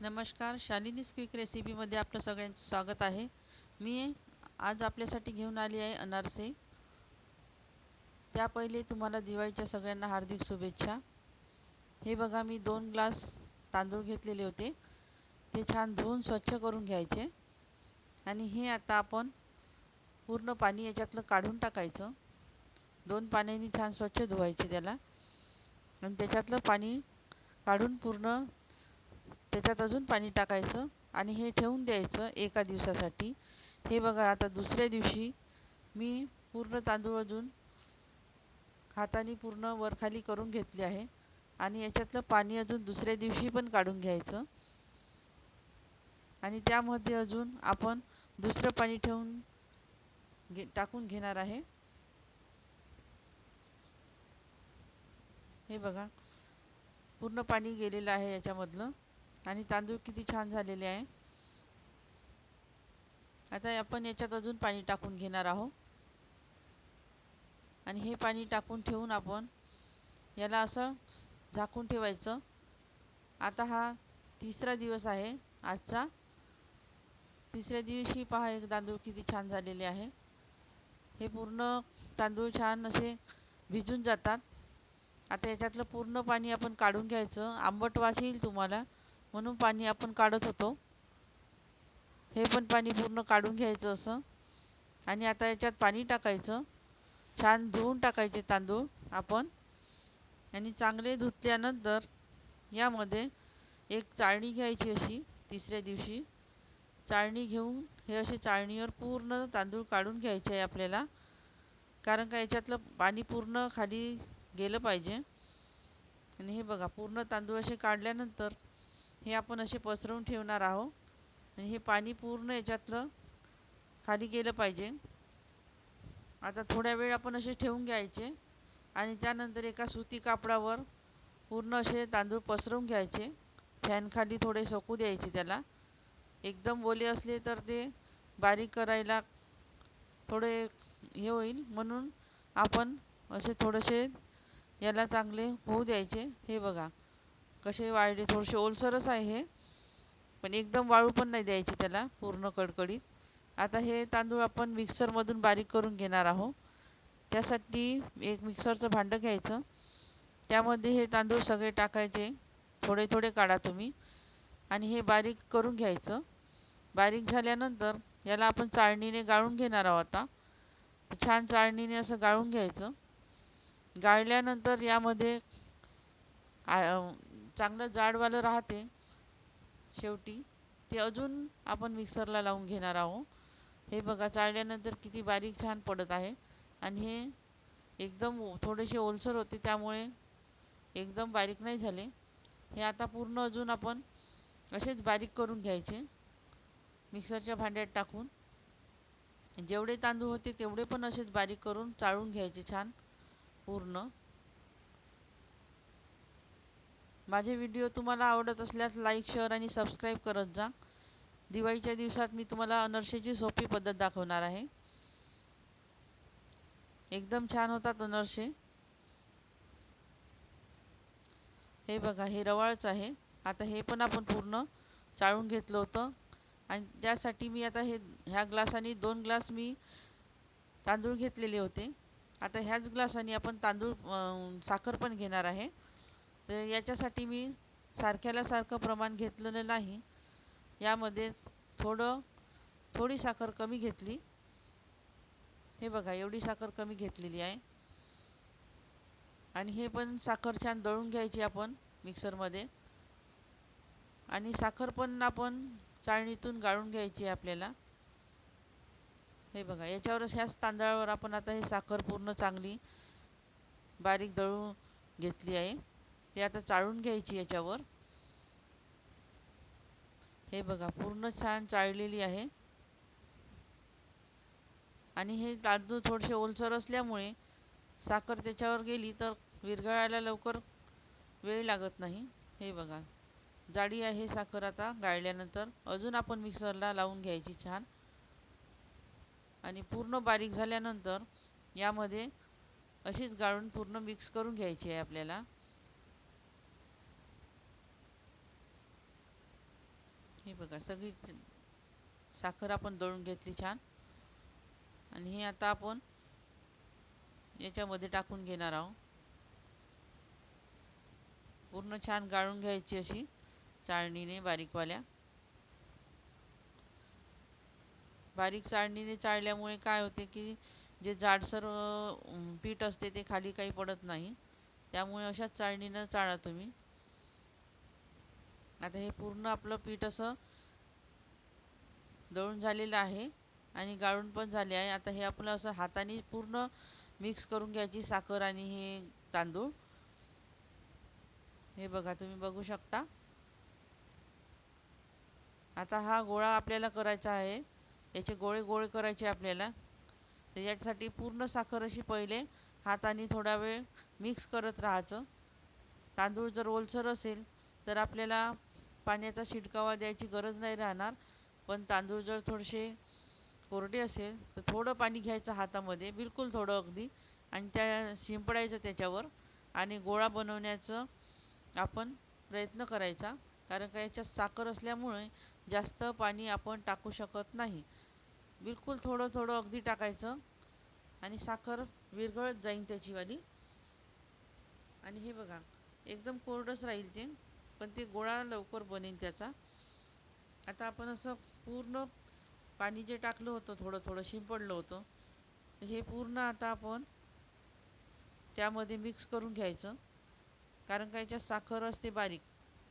नमस्कार शालिनीज क्विक रेसिपीमध्ये आपलं सगळ्यांचं स्वागत आहे. मी आज आपल्यासाठी घेऊन आली आहे अनारसे. त्या पहिले तुम्हाला दिवाळीच्या सगळ्यांना हार्दिक शुभेच्छा. हे बघा मी दोन ग्लास तांदूळ घेतलेले होते. ते छान धुवून स्वच्छ करून घ्यायचे. आणि हे आता आपण पूर्ण पाणी याच्यातलं काढून टाकायचं. दोन पाण्याने छान स्वच्छ धुवायचे त्याला. आणि त्याच्यातलं पाणी काढून पूर्ण त्याच्यात अजून पाणी टाकायचं आणि हे ठेवून द्यायचं एका दिवसासाठी. हे बघा आता दुसऱ्या दिवशी मी पूर्ण तांदूळ अजून हाताने पूर्ण वरखाली करून घेतले आहे आणि याच्यातलं पाणी अजून दुसऱ्या दिवशी पण काढून घ्यायचं. आणि त्यामध्ये अजून आपण दुसरं पाणी ठेवून घे टाकून घेणार आहे. हे बघा पूर्ण पाणी गेलेलं आहे याच्यामधलं. आणि तांदूळ किती छान झालेले आहे. आता आपण याच्यात अजून पाणी टाकून घेणार आहोत. आणि हे पाणी टाकून ठेवून आपण याला असं झाकून ठेवायचं. आता हा तिसरा दिवस आहे आजचा. तिसऱ्या दिवशी पहा एक तांदूळ किती छान झालेले आहे. हे पूर्ण तांदूळ छान असे भिजून जातात. आता याच्यातलं पूर्ण पाणी आपण काढून घ्यायचं. आंबट वास येईल तुम्हाला. म्हणून पाणी आपण काढत होतो. हे पण पाणी पूर्ण काढून घ्यायचं असं. आणि आता याच्यात पाणी टाकायचं. छान धुवून टाकायचे तांदूळ आपण. आणि चांगले धुतल्यानंतर यामध्ये एक चाळणी घ्यायची अशी तिसऱ्या दिवशी. चाळणी घेऊन हे असे चाळणीवर पूर्ण तांदूळ काढून घ्यायचे आहे आपल्याला. कारण का याच्यातलं पाणी पूर्ण खाली गेलं पाहिजे. आणि हे बघा पूर्ण तांदूळ असे काढल्यानंतर हे आपण असे पसरवून ठेवणार आहोत. आणि हे पाणी पूर्ण याच्यातलं खाली गेलं पाहिजे. आता थोड्या वेळ आपण असे ठेवून घ्यायचे. आणि त्यानंतर एका सुती कापडावर पूर्ण असे तांदूळ पसरवून घ्यायचे. फॅनखाली थोडे सोकू द्यायचे त्याला. एकदम ओले असले तर ते बारीक करायला थोडे हे होईल. म्हणून आपण असे थोडेसे याला चांगले होऊ द्यायचे. हे बघा. कसे वाळले थोडेसे ओलसरच आहे. हे पण एकदम वाळू पण नाही द्यायचे त्याला पूर्ण कडकडीत. आता हे तांदूळ आपण मिक्सरमधून बारीक करून घेणार आहोत. त्यासाठी एक मिक्सरचं भांडं घ्यायचं. त्यामध्ये हे तांदूळ सगळे टाकायचे. थोडे थोडे काढा तुम्ही. आणि हे बारीक करून घ्यायचं. बारीक झाल्यानंतर याला आपण चाळणीने गाळून घेणार आहोत आता. छान चाळणीने असं गाळून घ्यायचं. गाळल्यानंतर यामध्ये चांगलं जाडवालं राहते. शेवटी ते अजून आपण मिक्सरला लावून घेणार आहोत. हे बघा चाळल्यानंतर किती बारीक छान पडत आहे. आणि हे एकदम थोडेसे ओलसर होते त्यामुळे एकदम बारीक नाही झाले. हे आता पूर्ण अजून आपण असेच बारीक करून घ्यायचे. मिक्सरच्या भांड्यात टाकून. जेवढे तांदूळ होते तेवढे पण असेच बारीक करून चाळून घ्यायचे छान पूर्ण. माझे व्हिडिओ तुम्हाला आवडत असल्यास लाईक शेअर आणि सबस्क्राईब करत जा. दिवाळीच्या दिवसात मी तुम्हाला अनर्शेची सोपी पद्धत दाखवणार आहे. एकदम छान होतात अनर्शे हे बघा हे रवाळच आहे. आता हे पण आपण पूर्ण चाळून घेतलं होतं. आणि त्यासाठी मी आता हे ह्या ग्लासाने दोन ग्लास मी तांदूळ घेतलेले होते. आता ह्याच ग्लासाने आपण तांदूळ साखर पण घेणार आहे. तर याच्यासाठी मी सारख्याला सारखं प्रमाण घेतलेलं नाही. यामध्ये थोडं थोडी साखर कमी घेतली. हे बघा एवढी साखर कमी घेतलेली आहे. आणि हे पण साखर छान दळून घ्यायची आपण मिक्सरमध्ये. आणि साखर पण आपण चाळणीतून गाळून घ्यायची आहे आपल्याला. हे बघा याच्यावरच ह्याच तांदळावर आपण आता हे साखर पूर्ण चांगली बारीक दळून घेतली आहे. हे आता चाळून घ्यायची याच्यावर. हे बघा पूर्ण छान चाळलेली आहे. आणि हे तांदूळ थोडेसे ओलसर असल्यामुळे साखर त्याच्यावर गेली तर विरघळायला लवकर वेळ लागत नाही. हे बघा जाडी आहे साखर आता गाळल्यानंतर. अजून आपण मिक्सरला लावून घ्यायची छान. आणि पूर्ण बारीक झाल्यानंतर यामध्ये अशीच गाळून पूर्ण मिक्स करून घ्यायची आहे आपल्याला. बघा सगळी साखर आपण दळून घेतली छान. आणि हे आता आपण याच्यामध्ये टाकून घेणार आहोत. पूर्ण छान गाळून घ्यायची अशी चाळणीने बारीकवाल्या. बारीक चाळणीने चाळल्यामुळे काय होते की जे जाडसर पीठ असते ते खाली काही पडत नाही. त्यामुळे अशाच चाळणीनं चाळा तुम्ही. आता हे पूर्ण आपलं पीठ असं दळून झालेलं आहे आणि गाळून पण झाले आहे. आता हे आपलं असं हाताने पूर्ण मिक्स करून घ्यायची साखर आणि हे तांदूळ. हे बघा तुम्ही बघू शकता. आता हा गोळा आपल्याला करायचा आहे. याचे गोळे गोळे करायचे आपल्याला. तर याच्यासाठी पूर्ण साखर अशी पहिले हाताने थोडा वेळ मिक्स करत राहायचं. तांदूळ जर ओलसर असेल तर आपल्याला पाण्याचा शिडकावा द्यायची गरज नाही राहणार. पण तांदूळ जर थोडेसे कोरडे असेल तर थोडं पाणी घ्यायचं हातामध्ये बिलकुल थोडं अगदी. आणि त्या शिंपडायचं त्याच्यावर आणि गोळा बनवण्याचं आपण प्रयत्न करायचा. कारण का याच्यात साखर असल्यामुळे जास्त पाणी आपण टाकू शकत नाही. बिलकुल थोडं थोडं अगदी टाकायचं आणि साखर विरघळत जाईन त्याचीवाली. आणि हे बघा एकदम कोरडंच राहील ते. पण ते गोळा लवकर बनेल त्याचा. आता आपण असं पूर्ण पाणी जे टाकलं होतं थोडं थोडं शिंपडलं होतं हे पूर्ण आता आपण त्यामध्ये मिक्स करून घ्यायचं. कारण का याच्यात साखर असते बारीक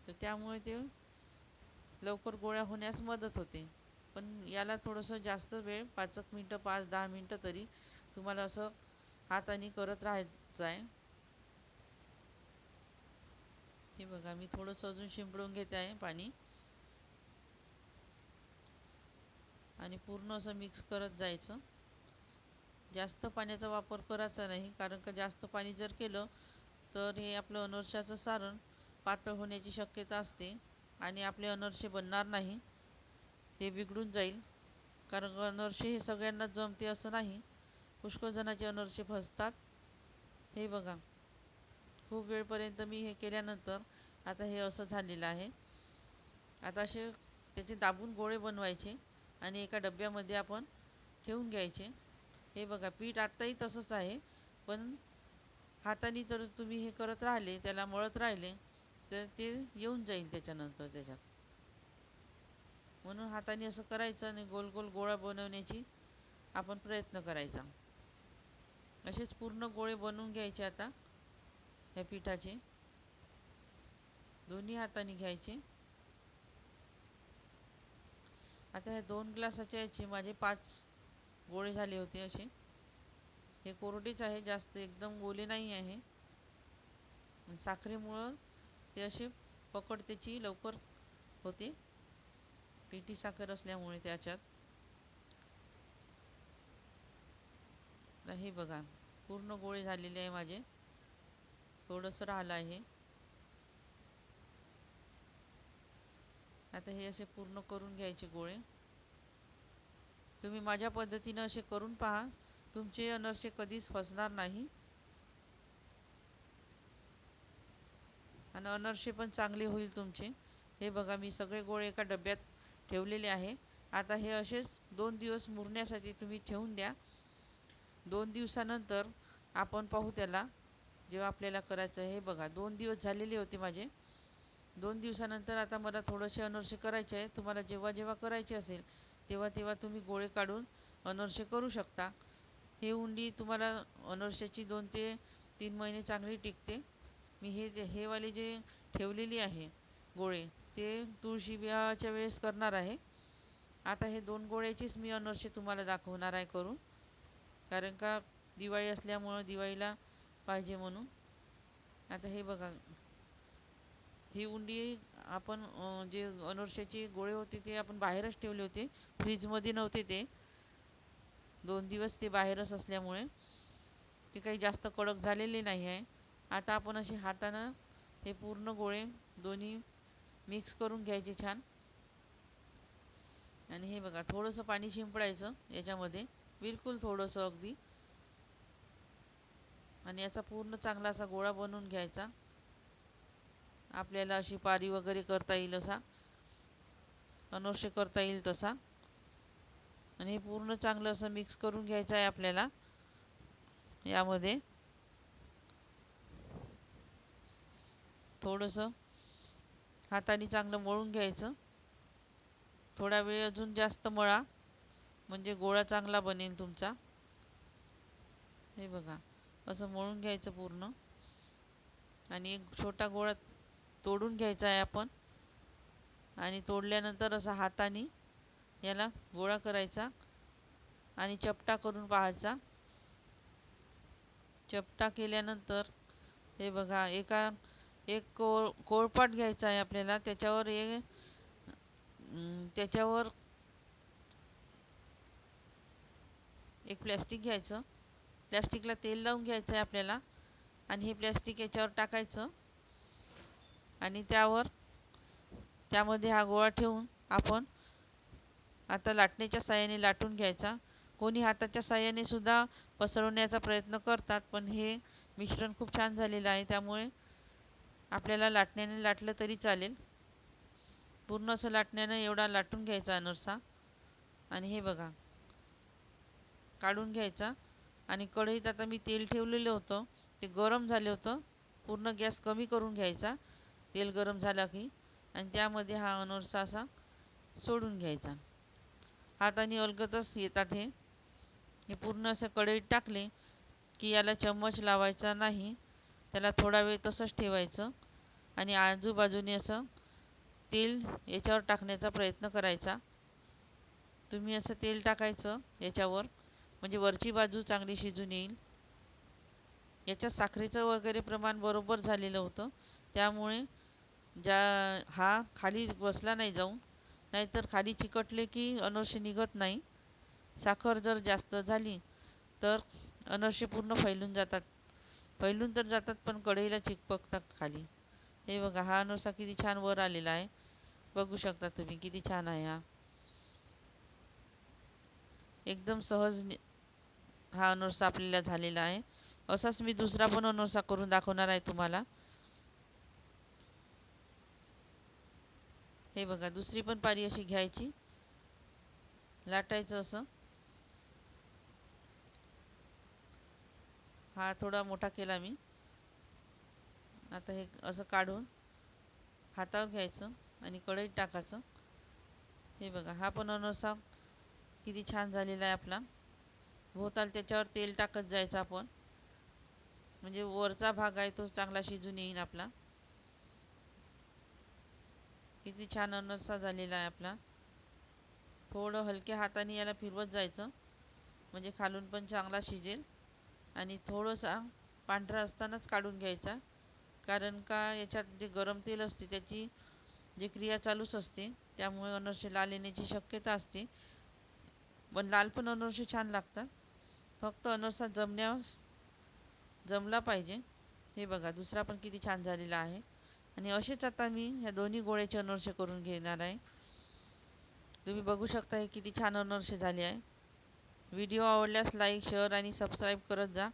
तर त्यामुळे ते लवकर गोळ्या होण्यास मदत होते. पण याला थोडंसं जास्त वेळ पाच एक मिनटं पाच दहा मिनटं तरी तुम्हाला असं हाताने करत राहायचं आहे हे बघा मी थोडंसं अजून शिंपडून घेते आहे पाणी. आणि पूर्ण असं मिक्स करत जायचं. जास्त पाण्याचा वापर करायचा नाही कारण का जास्त पाणी जर केलं तर हे आपलं अनर्शाचं सारण पातळ होण्याची शक्यता असते आणि आपले अनर्शे बनणार नाही ते बिघडून जाईल. कारण अनर्शे हे सगळ्यांना जमते असं नाही. पुष्कळजणाचे अनर्शे फसतात. हे बघा. खूप वेळपर्यंत मी हे केल्यानंतर आता हे असं झालेलं आहे. आता असे त्याचे दाबून गोळे बनवायचे आणि एका डब्यामध्ये आपण ठेवून घ्यायचे. हे बघा पीठ आत्ताही तसंच आहे पण हाताने जर तुम्ही हे करत राहिले त्याला मळत राहिले तर ते येऊन जाईल त्याच्यानंतर त्याच्यात. म्हणून हाताने असं करायचं आणि गोल गोल गोळा बनवण्याची आपण प्रयत्न करायचा. असेच पूर्ण गोळे बनवून घ्यायचे आता. ह्या पिठाचे. दोन्ही हाताने घ्यायचे. आता ह्या दोन ग्लासाच्या याचे माझे पाच गोळे झाले होते असे. हे कोरडेच आहे जास्त एकदम गोले नाही आहे. साखरेमुळं ते असे पकड त्याची लवकर होते. पिठी साखर असल्यामुळे त्याच्यात. हे बघा पूर्ण गोळे झालेले आहे माझे. थोडंसं राहिलं आहे. आता हे असे पूर्ण करून घ्यायचे गोळे. तुम्ही माझ्या पद्धतीनं असे करून पहा. तुमचे अनर्से कधीच फसणार नाही. आणि अनर्से पण चांगले होईल तुमचे. हे बघा मी सगळे गोळे एका डब्यात ठेवलेले आहे. आता हे असेच दोन दिवस मुरण्यासाठी तुम्ही ठेवून द्या. दोन दिवसानंतर आपण पाहू त्याला. जेव्हा आपल्याला करायचं आहे हे बघा. दोन दिवस झालेले होते माझे. दोन दिवसानंतर आता मला थोडंसे अनरसे करायचे आहे. तुम्हाला जेव्हा जेव्हा करायचे असेल तेव्हा तेव्हा तुम्ही गोळे काढून अनर्शे करू शकता. हे उंडी तुम्हाला अनर्शाची दोन ते तीन महिने चांगली टिकते. मी हे हे वाले जे ठेवलेली आहे गोळे ते तुळशी विवाहाच्या वेळेस करणार आहे. आता हे दोन गोळ्याचीच मी अनर्शे तुम्हाला दाखवणार आहे करून. कारण का दिवाळी असल्यामुळं दिवाळीला पाहिजे म्हणून. आता हे बघा. ही उंडी आपण जे अनोरशाचे गोळे होते ते आपण बाहेरच ठेवले होते. फ्रीजमध्ये नव्हते ते. दोन दिवस ते बाहेरच असल्यामुळे. ते काही जास्त कडक झालेले नाही आहे. आता आपण असे हातानं हे पूर्ण गोळे दोन्ही मिक्स करून घ्यायचे छान. आणि हे बघा थोडंसं पाणी शिंपडायचं याच्यामध्ये. बिलकुल थोडंसं अगदी. आणि याचा पूर्ण चांगला असा गोळा बनवून घ्यायचा. आपल्याला अशी पारी वगैरे करता येईल असा. अनोशे करता येईल तसा. आणि हे पूर्ण चांगलं असं मिक्स करून घ्यायचं आहे आपल्याला. यामध्ये. थोडंसं हाताने चांगलं मळून घ्यायचं. थोडा वेळ अजून जास्त मळा. म्हणजे गोळा चांगला बनेल तुमचा. हे बघा. असं मळून घ्यायचं पूर्ण. आणि एक छोटा गोळा तोडून घ्यायचा आहे आपण. आणि तोडल्यानंतर असं हाताने याला गोळा करायचा आणि चपटा करून पाहायचा. चपटा केल्यानंतर हे बघा एका एक कोळ कोळपाट घ्यायचा आहे आपल्याला. त्याच्यावर एक त्याच्यावर एक प्लॅस्टिक घ्यायचं. प्लॅस्टिकला तेल लावून घ्यायचं आहे आपल्याला आणि हे प्लॅस्टिक याच्यावर टाकायचं आणि त्यावर त्यामध्ये हा गोळा ठेवून आपण आता लाटण्याच्या साह्याने लाटून घ्यायचा. कोणी हाताच्या साह्याने सुद्धा पसरवण्याचा प्रयत्न करतात पण हे मिश्रण खूप छान झालेलं आहे. त्यामुळे आपल्याला लाटण्याने लाटलं तरी चालेल. पूर्ण असं लाटण्यानं एवढा लाटून घ्यायचा अनरसा आणि हे बघा काढून घ्यायचा. आणि कढईत आता मी तेल ठेवलेलं होतं. ते गरम झालं होतं. पूर्ण गॅस कमी करून घ्यायचा. तेल गरम झाला की आणि त्यामध्ये हा अनोरसा असा सोडून घ्यायचा. हाताने अलगतच येतात हे. हे पूर्ण असं कढईत टाकले की याला चम्मच लावायचा नाही. त्याला थोडा वेळ तसंच ठेवायचं आणि आजूबाजूने असं तेल याच्यावर टाकण्याचा प्रयत्न करायचा. तुम्ही असं तेल टाकायचं याच्यावर. म्हणजे वरची बाजू चांगली शिजून येईल. याच्यात साखरेचं वगैरे प्रमाण बरोबर झालेलं होतं. त्यामुळे ज्या हा खाली बसला नाही जाऊन नाहीतर खाली चिकटले की अनर्शे निघत नाही. साखर जर जास्त झाली तर अनर्शे पूर्ण फैलून जातात. फैलून तर जातात पण कढईला चिकपकतात खाली. हे बघा हा अनोसा किती छान वर आलेला आहे. बघू शकता तुम्ही किती छान आहे हा. एकदम सहज हा अनोसा आपल्याला झालेला आहे. असाच मी दुसरा पण अनोसा करून दाखवणार आहे तुम्हाला. हे बघा दुसरी पण पारी अशी घ्यायची. लाटायचं असं. हा थोडा मोठा केला मी. आता हे असं काढून हातावर घ्यायचं आणि कढईत टाकायचं. हे बघा हा पण अनरसा किती छान झालेला आहे आपला. भोवताल त्याच्यावर तेल टाकत जायचं आपण. म्हणजे वरचा भाग आहे तो चांगला शिजून येईल आपला. किती छान अनरसा झालेला आहे आपला. थोडं हलक्या हाताने याला फिरवत जायचं. म्हणजे खालून पण चांगला शिजेल. आणि थोडंसा पांढरा असतानाच काढून घ्यायचा. कारण का याच्यात जे गरम तेल असते त्याची जी क्रिया चालूच असते. त्यामुळे अनरसे लाल येण्याची शक्यता असते. पण लाल पण अनरसे छान लागतात. फक्त अनरसा जमण्यास जमला पाहिजे. हे बघा दुसरा पण किती छान झालेला आहे. आणि असेच आता मी ह्या दोन्ही गोळ्याचे अनरसे करून घेणार आहे. तुम्ही बघू शकता हे किती छान अनरसे झाले आहे. व्हिडिओ आवडल्यास लाईक शेअर आणि सबस्क्राईब करत जा.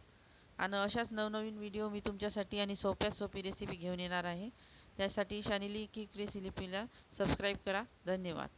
आणि अशाच नवनवीन व्हिडिओ मी तुमच्यासाठी आणि सोप्यात सोपी रेसिपी घेऊन येणार आहे. त्यासाठी शानिली किक रेसिपीला सबस्क्राईब करा. धन्यवाद.